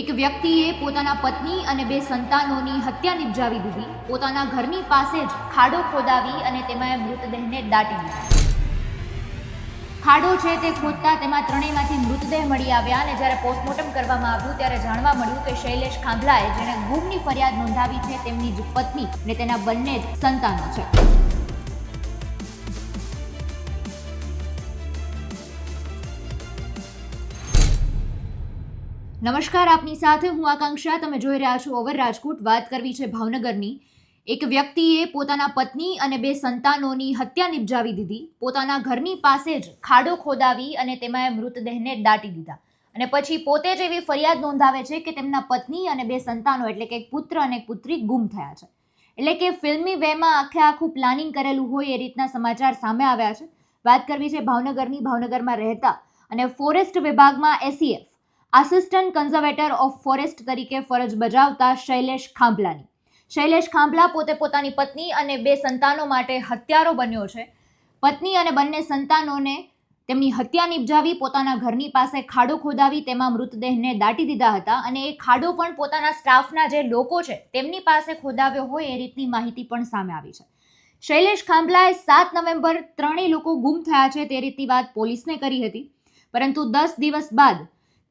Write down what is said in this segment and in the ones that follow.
એક વ્યક્તિએ પોતાના પત્ની અને બે સંતાનોની હત્યા નિપજાવી દીધી. પોતાના ઘરની પાસે જ ખાડો ખોદાવી અને તેમાં મૃતદેહને દાટી દીધા. ખાડો છે તે ખોદતા તેમાં ત્રણેયમાંથી મૃતદેહ મળી આવ્યા અને જ્યારે પોસ્ટમોર્ટમ કરવામાં આવ્યું ત્યારે જાણવા મળ્યું કે શૈલેષ ખાંભલાએ જેણે ગુમની ફરિયાદ નોંધાવી છે, તેમની જ પત્ની અને તેના બંને જ સંતાનો છે. નમસ્કાર, આપની સાથે હું આકાંક્ષા. તમે જોઈ રહ્યા છો ઓવર રાજકોટ. વાત કરવી છે ભાવનગરની. એક વ્યક્તિએ પોતાના પત્ની અને બે સંતાનોની હત્યા નિપજાવી દીધી. પોતાના ઘરની પાસે જ ખાડો ખોદાવી અને તેમાં મૃતદેહને દાટી દીધા. અને પછી પોતે જ એવી ફરિયાદ નોંધાવે છે કે તેમના પત્ની અને બે સંતાનો, એટલે કે એક પુત્ર અને પુત્રી, ગુમ થયા છે. એટલે કે ફિલ્મી વેમાં આખે આખું પ્લાનિંગ કરેલું હોય એ રીતના સમાચાર સામે આવ્યા છે. વાત કરવી છે ભાવનગરની. ભાવનગરમાં રહેતા અને ફોરેસ્ટ વિભાગમાં ACF assistant conservator of forest તરીકે ફરજ બજાવતા શૈલેષ ખાંભલાની. શૈલેષ ખાંભલા પોતે પોતાની પત્ની અને બે સંતાનો માટે હત્યારો બન્યો છે. પત્ની અને બંને સંતાનોને તેમની હત્યા નિપજાવી પોતાના ઘરની પાસે ખાડો ખોદાવી તેમાં મૃતદેહને દાટી દીધા હતા અને એ ખાડો પણ પોતાના સ્ટાફના જે લોકો છે તેમની પાસે ખોદાવ્યો હોય એ રીતની માહિતી પણ સામે આવી છે. શૈલેષ ખાંભલાએ સાત નવેમ્બર ત્રણેય લોકો ગુમ થયા છે તે રીતની વાત પોલીસને કરી હતી. પરંતુ દસ દિવસ બાદ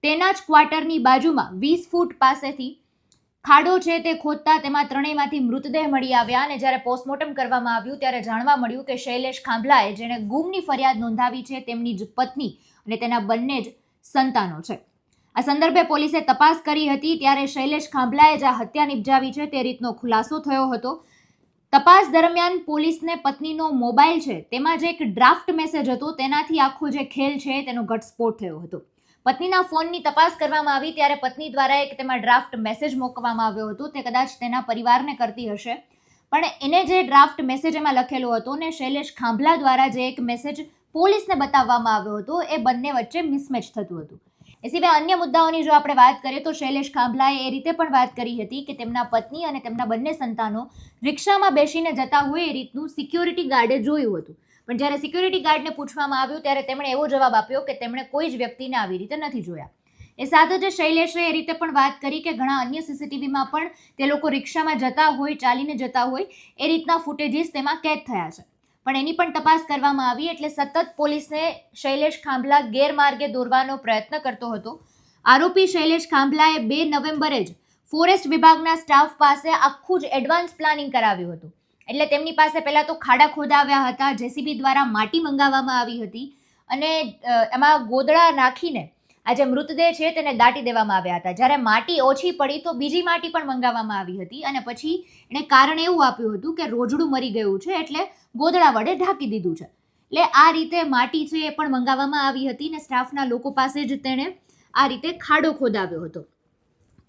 તેના જ ક્વાર્ટરની બાજુમાં વીસ ફૂટ પાસેથી ખાડો છે તે ખોદતા તેમાં ત્રણેયમાંથી મૃતદેહ મળી આવ્યા અને જ્યારે પોસ્ટમોર્ટમ કરવામાં આવ્યું ત્યારે જાણવા મળ્યું કે શૈલેષ ખાંભલાએ જેણે ગુમની ફરિયાદ નોંધાવી છે તેમની જ પત્ની અને તેના બંને જ સંતાનો છે. આ સંદર્ભે પોલીસે તપાસ કરી હતી ત્યારે શૈલેષ ખાંભલાએ જે હત્યા નિપજાવી છે તે રીતનો ખુલાસો થયો હતો. તપાસ દરમિયાન પોલીસને પત્નીનો મોબાઈલ છે તેમાં જે એક ડ્રાફ્ટ મેસેજ હતો. તેનાથી આખો જે ખેલ છે તેનો ઘટસ્ફોટ થયો હતો. પત્નીના ફોનની તપાસ કરવામાં આવી ત્યારે પત્ની દ્વારા એક તેમાં ડ્રાફ્ટ મેસેજ મોકવામાં આવ્યો હતો. તે કદાચ તેના પરિવારને કરતી હશે. પણ એને જે ડ્રાફ્ટ મેસેજ એમાં લખેલો હતો ને શૈલેષ ખાંભલા દ્વારા જે એક મેસેજ પોલીસને બતાવવામાં આવ્યો હતો, એ બંને વચ્ચે મિસમેચ થતું હતું. એ સિવાય અન્ય મુદ્દાઓની જો આપણે વાત કરીએ તો શૈલેષ ખાંભલાએ એ રીતે પણ વાત કરી હતી કે તેમના પત્ની અને તેમના બંને સંતાનો રિક્ષામાં બેસીને જતા હોય એ રીતનું સિક્યોરિટી ગાર્ડે જોયું હતું. પણ જ્યારે સિક્યુરિટી ગાર્ડને પૂછવામાં આવ્યું ત્યારે તેમણે એવો જવાબ આપ્યો કે તેમણે કોઈ જ વ્યક્તિને આવી રીતે નથી જોયા. એ સાથે જ શૈલેષે એ રીતે પણ વાત કરી કે ઘણા અન્ય સીસીટીવીમાં પણ તે લોકો રિક્ષામાં જતા હોય, ચાલીને જતા હોય, એ રીતના ફૂટેજીસ તેમાં કેદ થયા છે. પણ એની પણ તપાસ કરવામાં આવી એટલે સતત પોલીસને શૈલેષ ખાંભલા ગેરમાર્ગે દોરવાનો પ્રયત્ન કરતો હતો. આરોપી શૈલેષ ખાંભલાએ બે નવેમ્બરે જ ફોરેસ્ટ વિભાગના સ્ટાફ પાસે આખું જ એડવાન્સ પ્લાનિંગ કરાવ્યું હતું. એટલે તેમની પાસે પહેલાં તો ખાડા ખોદાવ્યા હતા, જેસીબી દ્વારા માટી મંગાવવામાં આવી હતી અને એમાં ગોદડા નાખીને આ જે મૃતદેહ છે તેને દાટી દેવામાં આવ્યા હતા. જ્યારે માટી ઓછી પડી તો બીજી માટી પણ મંગાવવામાં આવી હતી અને પછી એણે કારણ એવું આપ્યું હતું કે રોજડું મરી ગયું છે એટલે ગોદડા વડે ઢાંકી દીધું છે. એટલે આ રીતે માટી છે એ પણ મંગાવવામાં આવી હતી ને સ્ટાફના લોકો પાસે જ તેણે આ રીતે ખાડો ખોદાવ્યો હતો.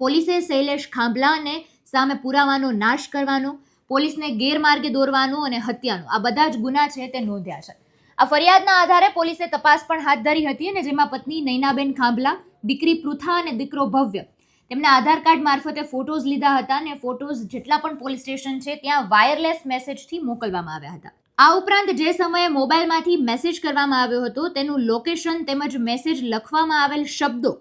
પોલીસે શૈલેષ ખાંભલાને સામે પુરાવાનો નાશ કરવાનો પોલીસને ગેરમાર્ગે દોરવાનું અને હત્યાનું. આ બધા જ ગુના છે તે નોંધ્યા છે. આ ફરિયાદના આધારે પોલીસે તપાસ પણ હાથ ધરી હતી અને જેમાં પત્ની નૈનાબેન ખાંભલા, દીકરી પૃથા અને દીકરો ભવ્ય. તેમના આધાર કાર્ડ મારફતે ફોટોઝ લીધા હતા અને ફોટોઝ જેટલા પણ પોલીસ સ્ટેશન છે ત્યાં વાયરલેસ મેસેજથી મોકલવામાં આવ્યા હતા. આ ઉપરાંત જે સમયે મોબાઈલમાંથી મેસેજ કરવામાં આવ્યો હતો તેનું લોકેશન તેમજ મેસેજ લખવામાં આવેલ શબ્દો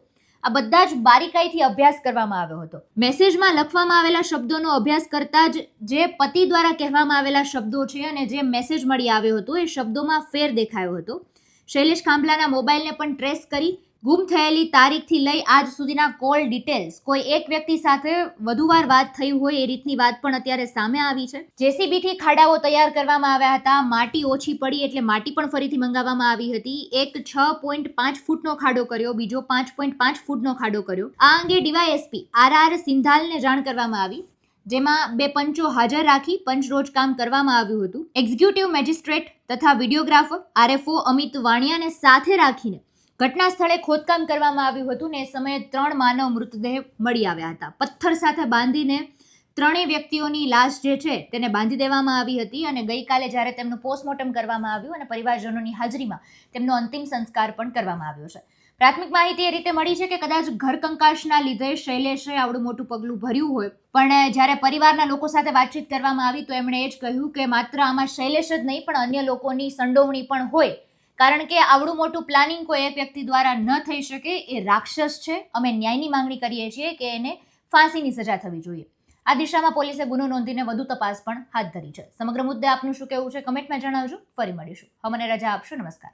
આ બધા જ બારીકાઈથી અભ્યાસ કરવામાં આવ્યો હતો. મેસેજમાં લખવામાં આવેલા શબ્દોનો અભ્યાસ કરતા જ જે પતિ દ્વારા કહેવામાં આવેલા શબ્દો છે અને જે મેસેજ મળી આવ્યો હતો એ શબ્દોમાં ફેર દેખાયો હતો. શૈલેષ ખાંભલાના મોબાઈલને પણ ટ્રેસ કરી ગુમ થયેલી તારીખથી લઈ આજ સુધીના કોલ ડિટેલ્સ, કોઈ એક વ્યક્તિ સાથે વધુ વાર વાત થઈ હોય એ રીતની વાત પણ અત્યારે સામે આવી છે. જેસીબીથી ખાડાઓ તૈયાર કરવામાં આવ્યા હતા, માટી ઓછી પડી એટલે માટી પણ ફરીથી મંગાવવામાં આવી હતી. એક છ પોઈન્ટ પાંચ ફૂટનો ખાડો કર્યો, બીજો પાંચ પોઈન્ટ પાંચ ફૂટનો ખાડો કર્યો. આ અંગે ડીવાયએસપી આર આર સિંધાલને જાણ કરવામાં આવી, જેમાં બે પંચો હાજર રાખી પંચ રોજ કામ કરવામાં આવ્યું હતું. એક્ઝિક્યુટિવ મેજિસ્ટ્રેટ તથા વિડીયોગ્રાફર આરએફઓ અમિત વાણિયાને સાથે રાખીને ઘટના સ્થળે ખોદકામ કરવામાં આવ્યું હતું ને એ સમયે ત્રણ માનવ મૃતદેહ મળી આવ્યા હતા. પથ્થર સાથે બાંધીને ત્રણેય વ્યક્તિઓની લાશ જે છે તેને બાંધી દેવામાં આવી હતી અને ગઈકાલે જ્યારે તેમનું પોસ્ટમોર્ટમ કરવામાં આવ્યું અને પરિવારજનોની હાજરીમાં તેમનો અંતિમ સંસ્કાર પણ કરવામાં આવ્યો છે. પ્રાથમિક માહિતી એ રીતે મળી છે કે કદાચ ઘર કંકાશના લીધે શૈલેષે આવડું મોટું પગલું ભર્યું હોય, પણ જ્યારે પરિવારના લોકો સાથે વાતચીત કરવામાં આવી તો એમણે એ જ કહ્યું કે માત્ર આમાં શૈલેષ જ નહીં, પણ અન્ય લોકોની સંડોવણી પણ હોય કારણ કે આવડું મોટું પ્લાનિંગ કોઈ એક વ્યક્તિ દ્વારા ન થઈ શકે એ રાક્ષસ છે. અમે ન્યાયની માંગણી કરીએ છીએ કે એને ફાંસીની સજા થવી જોઈએ. આ દિશામાં પોલીસે ગુનો નોંધીને વધુ તપાસ પણ હાથ ધરી છે. સમગ્ર મુદ્દે આપનું શું કહેવું છે? કમેન્ટમાં જણાવજો. ફરી મળીશું. હમને રજા આપશો. નમસ્કાર.